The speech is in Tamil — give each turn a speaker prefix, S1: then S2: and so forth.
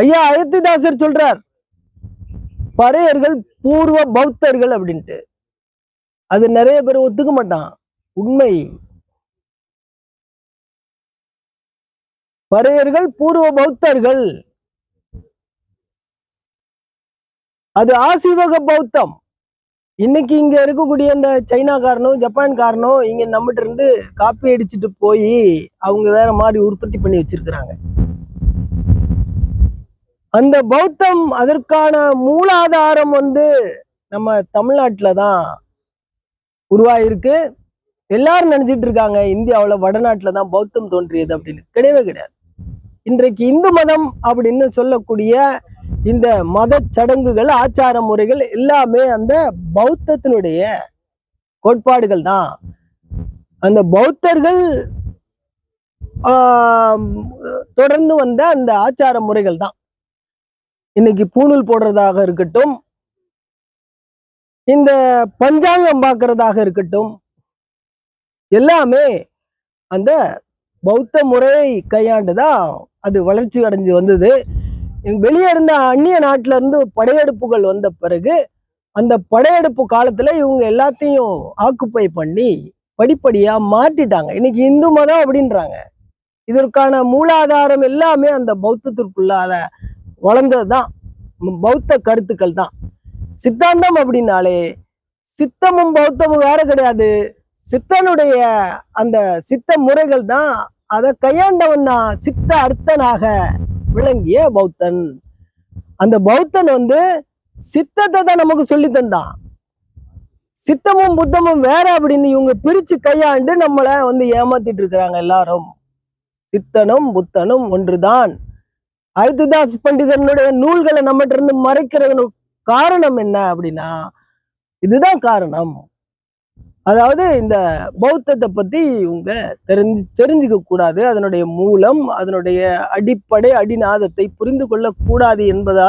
S1: ஐயா அயோத்திதாசர் சொல்றார் பறையர்கள் பூர்வ பௌத்தர்கள் அப்படின்ட்டு. அது நிறைய பேர் ஒத்துக்க மாட்டான். உண்மை. பறையர்கள் பூர்வ பௌத்தர்கள். அது ஆசிவக பௌத்தம். இன்னைக்கு இங்க இருக்கக்கூடிய இந்த சைனாக்காரனோ ஜப்பான்காரனோ இங்க நம்மகிட்ட இருந்து காப்பி அடிச்சுட்டு போய் அவங்க வேற மாதிரி உற்பத்தி பண்ணி வச்சிருக்கிறாங்க. அந்த பௌத்தம் அதற்கான மூலாதாரம் வந்து நம்ம தமிழ்நாட்டில் தான் உருவாயிருக்கு. எல்லாரும் நினைச்சிட்டு இருக்காங்க இந்தியாவில் வடநாட்டில் தான் பௌத்தம் தோன்றியது அப்படின்னு. கிடையவே கிடையாது. இன்றைக்கு இந்து மதம் அப்படின்னு சொல்லக்கூடிய இந்த மத சடங்குகள் ஆச்சார முறைகள் எல்லாமே அந்த பௌத்தத்தினுடைய கோட்பாடுகள் தான். அந்த பௌத்தர்கள் தொடர்ந்து வந்த அந்த ஆச்சார முறைகள் தான். இன்னைக்கு பூணூல் போடுறதாக இருக்கட்டும் இந்த பஞ்சாங்கம் பார்க்கறதாக இருக்கட்டும் எல்லாமே அந்த பௌத்த முறையை கையாண்டுதான் அது வளர்ச்சி அடைஞ்சு வந்தது. வெளியே இருந்த அந்நிய நாட்டில இருந்து படையெடுப்புகள் வந்த பிறகு அந்த படையெடுப்பு காலத்துல இவங்க எல்லாத்தையும் ஆக்குப்பை பண்ணி படிப்படியா மாற்றிட்டாங்க. இன்னைக்கு இந்து மதம் அப்படின்றாங்க. இதற்கான மூலாதாரம் எல்லாமே அந்த பௌத்தத்திற்குள்ளால வளர்ந்ததுதான் தான் பௌத்த கருத்துக்கள் தான். சித்தாந்தம் அப்படின்னாலே சித்தமும் பௌத்தமும் வேற கிடையாது. சித்தனுடைய அந்த சித்த முறைகள் தான் அதை கையாண்டவன் தான் சித்த அர்த்தனாக விளங்கிய பௌத்தன். அந்த பௌத்தன் வந்து சித்தத்தை தான் நமக்கு சொல்லி தந்தான். சித்தமும் புத்தமும் வேற அப்படின்னு இவங்க பிரிச்சு கையாண்டு நம்மளை வந்து ஏமாத்திட்டு இருக்கிறாங்க எல்லாரும். சித்தனும் புத்தனும் ஒன்றுதான். அயுத்துதாஸ் பண்டிதனுடைய நூல்களை நம்மகிட்ட இருந்து மறைக்கிறது காரணம் என்ன அப்படின்னா இதுதான் காரணம். அதாவது இந்த பௌத்தத்தை பத்தி இவங்க தெரிஞ்சு தெரிஞ்சுக்க கூடாது. அதனுடைய மூலம் அதனுடைய அடிப்படை அடிநாதத்தை புரிந்து கொள்ளக்கூடாது என்பதால்